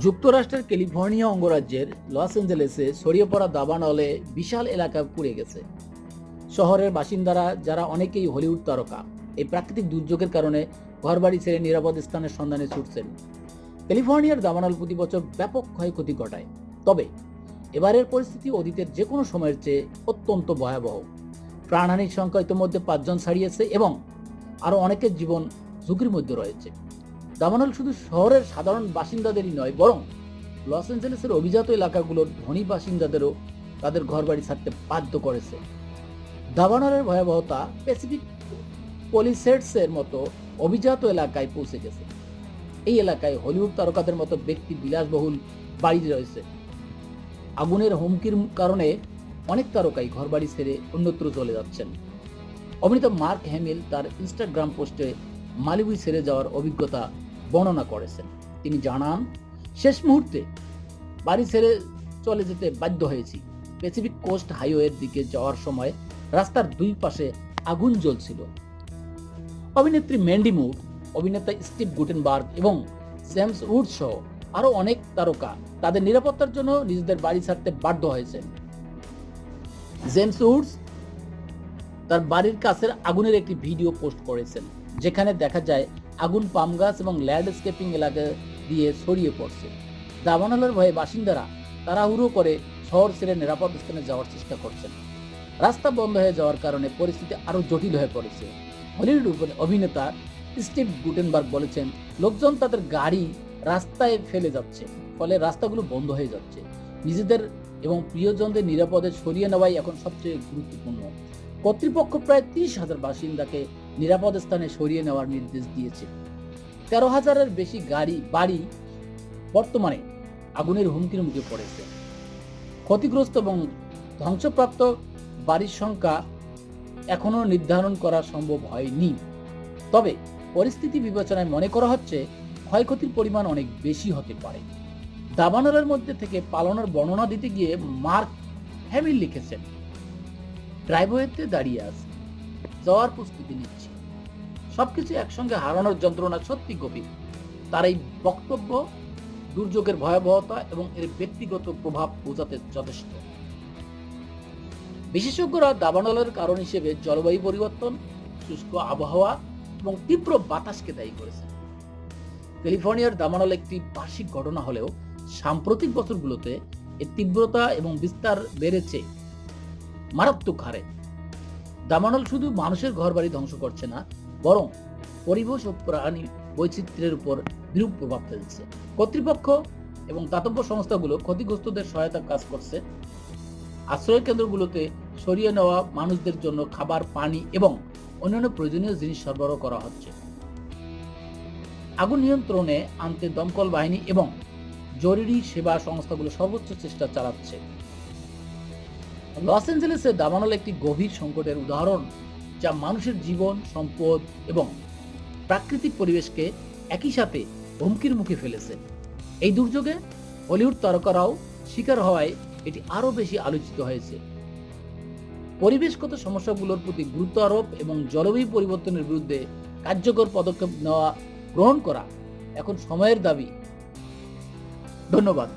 যুক্তরাষ্ট্রের ক্যালিফোর্নিয়া অঙ্গরাজ্যের লস অ্যাঞ্জেলেসে ছড়িয়ে পড়া দাবানলে বিশাল এলাকা পুড়ে গেছে। শহরের বাসিন্দারা, যারা অনেকেই হলিউড তারকা, এই প্রাকৃতিক দুর্যোগের কারণে ঘরবাড়ি ছেড়ে নিরাপদ স্থানের সন্ধানে ছুটছেন। ক্যালিফোর্নিয়ার দাবানল প্রতি বছর ব্যাপক ক্ষয়ক্ষতি ঘটায়। তবে, এবারের পরিস্থিতি অতীতের যে কোনো সময়ের চেয়ে অত্যন্ত ভয়াবহ। প্রাণহানির সংখ্যা ইতিমধ্যে পাঁচজন ছাড়িয়েছে এবং আরও অনেকের জীবন ঝুঁকির মধ্যে রয়েছে। দামানল শুধু শহরের সাধারণ বাসিন্দাদেরই নয়, বরং লস অ্যাঞ্জেলেসের অভিজাত এলাকাগুলোর ধনী বাসিন্দাদেরও তাদের ঘরবাড়ি ছাড়তে বাধ্য করেছে। দাবানলের ভয়াবহতা প্যাসিফিক পলিসেটসের মতো অভিজাত এলাকায় পৌঁছে গেছে। এই এলাকায় হলিউড তারকাদের মতো ব্যক্তি বিলাসবহুল বাড়ি রয়েছে। আগুনের হুমকির কারণে অনেক তারকাই ঘরবাড়ি ছেড়ে অন্যত্র চলে যাচ্ছেন। অভিনেতা মার্ক হ্যামিল তার ইনস্টাগ্রাম পোস্টে মালিবুই ছেড়ে যাওয়ার অভিজ্ঞতা বর্ণনা করেছেন। তিনি জানান, শেষ মুহূর্তে বাড়ি ছেড়ে চলে যেতে বাধ্য হয়েছি। প্যাসিফিক কোস্ট হাইওয়ের দিকে যাওয়ার সময় রাস্তার দুই পাশে আগুন জ্বলছিল। অভিনেত্রী ম্যান্ডি মুর অভিনেতা স্টিভ গুটেনবার্গ এবং জেমস উড সহ আরও অনেক তারকা তাদের নিরাপত্তার জন্য নিজেদের বাড়ি ছাড়তে বাধ্য হয়েছেন। জেমস উডস তার বাড়ির কাছের আগুনের একটি ভিডিও পোস্ট করেছেন, যেখানে দেখা যায় আগুন, পাম গাছ এবং ল্যান্ডস্কেপিং এলাকা দিয়ে ছড়িয়ে পড়ছে। দাবানলের ভয়ে বাসিন্দারা তাড়াহুড়ো করে শহর ছেড়ে নিরাপদ স্থানে যাওয়ার চেষ্টা করছেন। রাস্তা বন্ধ হয়ে যাওয়ার কারণে পরিস্থিতি আরও জটিল হয়ে পড়েছে। হলিউড অভ- অভিনেতা স্টিভ গুটেনবার্গ বলেছেন, লোকজন তাদের গাড়ি রাস্তায় ফেলে যাচ্ছে, ফলে রাস্তাগুলো বন্ধ হয়ে যাচ্ছে। নিজেদের এবং প্রিয়জনদের নিরাপদে সরিয়ে নেওয়াই এখন সবচেয়ে গুরুত্বপূর্ণ। কর্তৃপক্ষ প্রায় তিরিশ হাজার বাসিন্দাকে নিরাপদ স্থানে সরিয়ে নেওয়ার নির্দেশ দিয়েছে। তেরো হাজারের বেশি গাড়ি, বাড়ি বর্তমানে আগুনের হুমকির মুখে পড়েছে। ক্ষতিগ্রস্ত এবং ধ্বংসপ্রাপ্ত বাড়ির সংখ্যা এখনও নির্ধারণ করা সম্ভব হয়নি। তবে পরিস্থিতি বিবেচনায় মনে করা হচ্ছে, ক্ষয়ক্ষতির পরিমাণ অনেক বেশি হতে পারে। দাবানলের মধ্যে থেকে পালনের বর্ণনা দিতে গিয়ে মার্ক হ্যামিল লিখেছেন, ড্রাইভওয়েতে দাঁড়িয়ে আছে। যাওয়ার প্রস্তুতি নিচ্ছে। সবকিছু একসঙ্গে হারানোর যন্ত্রণা সত্যি গভীর। তার এই বক্তব্য দুর্যোগের ভয়াবহতা এবং এর ব্যক্তিগত প্রভাব বোঝাতে যথেষ্ট। বিশেষজ্ঞরা দাবানলের কারণ হিসেবে জলবায়ু পরিবর্তন, শুষ্ক আবহাওয়া এবং তীব্র বাতাসকে দায়ী করেছেন। ক্যালিফোর্নিয়ার দাবানল একটি বার্ষিক ঘটনা হলেও সাম্প্রতিক বছরগুলোতে এর তীব্রতা এবং বিস্তার বেড়েছে। মারাত্মক হারে। দামানল শুধু মানুষের ঘরবাড়ি ধ্বংস করছে না, বরং পরিবেশ ও প্রাণী বৈচিত্র্যের উপর বিরূপ প্রভাব ফেলছে। কর্তৃপক্ষ এবং দাতব্য সংস্থাগুলো ক্ষতিগ্রস্তদের সহায়তা কাজ করছে। আশ্রয় কেন্দ্রগুলোতে সরিয়ে নেওয়া মানুষদের জন্য খাবার, পানি এবং অন্যান্য প্রয়োজনীয় জিনিস সরবরাহ করা হচ্ছে। আগুন নিয়ন্ত্রণে আনতে দমকল বাহিনী এবং জরুরি সেবা সংস্থাগুলো সর্বোচ্চ চেষ্টা চালাচ্ছে। লস অ্যাঞ্জেলেসে দাবানল একটি গভীর সংকটের উদাহরণ, যা মানুষের জীবন, সম্পদ এবং প্রাকৃতিক পরিবেশকে একই সাথে হুমকির মুখে ফেলেছে। এই দুর্যোগে হলিউড তারকারাও শিকার হওয়ায় এটি আরও বেশি আলোচিত হয়েছে। পরিবেশগত সমস্যাগুলোর প্রতি গুরুত্ব আরোপ এবং জলবায়ু পরিবর্তনের বিরুদ্ধে কার্যকর পদক্ষেপ নেওয়া, গ্রহণ করা এখন সময়ের দাবি। ধন্যবাদ।